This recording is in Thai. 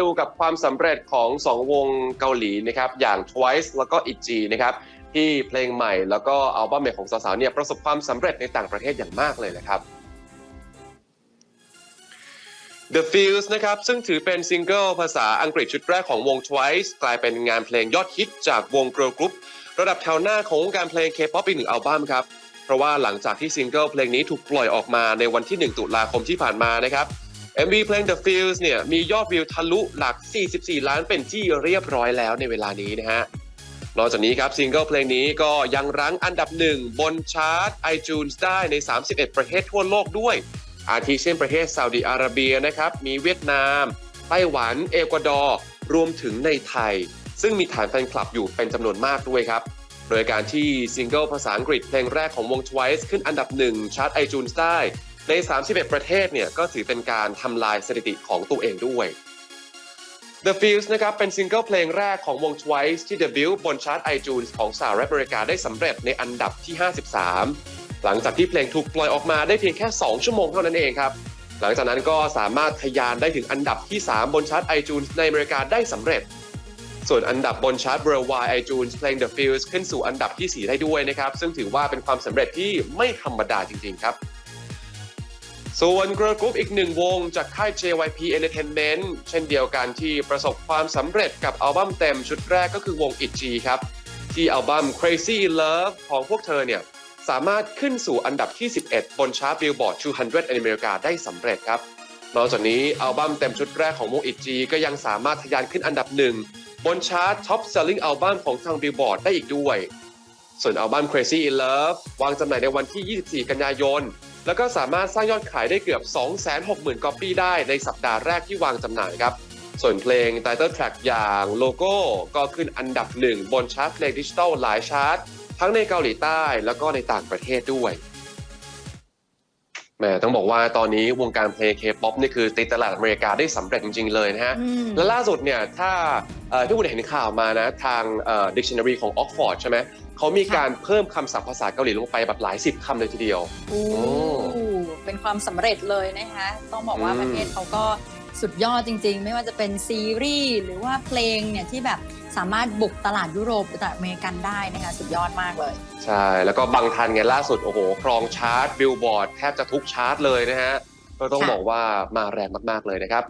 ดูกับความสำเร็จของ 2 วงเกาหลีนะครับอย่าง Twice แล้วก็ ITZY นะครับที่เพลงใหม่แล้วก็อัลบั้มใหม่ของสาวๆเนี่ยประสบความสำเร็จในต่างประเทศอย่างมากเลยนะครับ The Feels นะครับซึ่งถือเป็นซิงเกิลภาษาอังกฤษชุดแรกของวง Twice กลายเป็นงานเพลงยอดฮิตจากวง Girl Group ระดับแถวหน้าของวงการเพลง K-POP อีกหนึ่งอัลบั้มครับ เพราะว่าหลังจากที่ซิงเกิลเพลงนี้ถูกปล่อยออกมาในวันที่ 1 ตุลาคมที่ผ่านมานะครับ MV เพลง The Feels เนี่ยมียอดวิวทะลุหลัก 44 ล้านเป็นที่เรียบร้อยแล้วในเวลานี้นะฮะ นอกจากนี้ครับซิงเกิลเพลงนี้ก็ยังรั้งอันดับหนึ่งบนชาร์ต iTunes ได้ใน 31 ประเทศทั่วโลกด้วย อาทิเช่นประเทศซาอุดิอาระเบียนะครับ มีเวียดนาม ไต้หวัน เอกวาดอร์ รวมถึงในไทย ซึ่งมีฐานแฟนคลับอยู่เป็นจำนวนมากด้วยครับโดยการที่ซิงเกิลภาษาอังกฤษเพลงแรกของวง Twice ขึ้นอันดับหนึ่งชาร์ต iTunes ได้ ใน 31 ประเทศเนี่ยก็ถือเป็นการทำลายสถิติของตัวเองด้วย The Feels นะครับเป็นซิงเกิลเพลงแรกของวง Twice ที่เดบิวต์บนชาร์ต iTunes ของสหรัฐอเมริกาได้สำเร็จในอันดับที่ 53 หลังจากที่เพลงถูกปล่อยออกมาได้เพียงแค่ 2 ชั่วโมงเท่านั้นเองครับ หลังจากนั้นก็สามารถทะยานได้ถึงอันดับที่ 3 บนชาร์ต iTunes ในอเมริกาได้สำเร็จ ส่วนอันดับบนชาร์ต Worldwide iTunes เพลง The Feels ขึ้นสู่อันดับที่ 4 ได้ด้วยนะครับซึ่งถือว่าเป็นความสำเร็จที่ไม่ธรรมดาจริงๆครับ ส่วน Girl Group อีกหนึ่งวงจากค่าย JYP Entertainment เช่นเดียวกันที่ประสบความสำเร็จกับอัลบั้มเต็มชุดแรกก็คือวง ITZY ครับ ที่อัลบั้ม Crazy in Love ของพวกเธอเนี่ย สามารถขึ้นสู่อันดับที่ 11 บนชาร์ต Billboard 200 ในอเมริกาได้สำเร็จครับ นอกจากนี้อัลบั้มเต็มชุดแรกของวง ITZY ก็ยังสามารถทะยานขึ้นอันดับหนึ่งบนชาร์ต Top Selling Album ของทาง Billboard ได้อีกด้วย ส่วนอัลบั้ม Crazy in Love วางจำหน่ายในวันที่ 24 กันยายน แล้วก็สามารถสร้างยอดขายได้เกือบ 260,000ก๊อปปี้ได้ในสัปดาห์แรกที่วางจำหน่ายครับ ส่วนเพลง Title Track อย่างโลโก้ก็ขึ้นอันดับหนึ่งบนชาร์ตเพลงดิจิทัลหลายชาร์ตทั้งในเกาหลีใต้แล้วก็ในต่างประเทศด้วยแหมต้องบอกว่าตอนนี้วงการเพลง K-POP นี่คือติดตลาดอเมริกาได้สำเร็จจริง ๆ เลยนะฮะอืมและล่าสุดเนี่ยถ้าเอ่อที่คุณเห็นข่าวมานะ ทางเอ่อ dictionary ของ Oxford ใช่ไหม เขามีการเพิ่มคำศัพท์ภาษาเกาหลีลงไปแบบหลายสิบคำเลยทีเดียว โอ้เป็นความสำเร็จเลยนะคะ ต้องบอกว่าอืมประเทศเขาก็สุดยอดจริง ๆ ไม่ว่าจะเป็นซีรีส์หรือว่าเพลงเนี่ยที่แบบสามารถบุกตลาดยุโรปหรือตลาดอเมริกันได้นะคะสุดยอดมากเลย ใช่ แล้วก็บางทันไงล่าสุดโอ้โหครองชาร์ตบิลบอร์ดแทบจะทุกชาร์ตเลยนะฮะ ก็ต้องค่ะบอกว่ามาแรงมากๆเลยนะครับ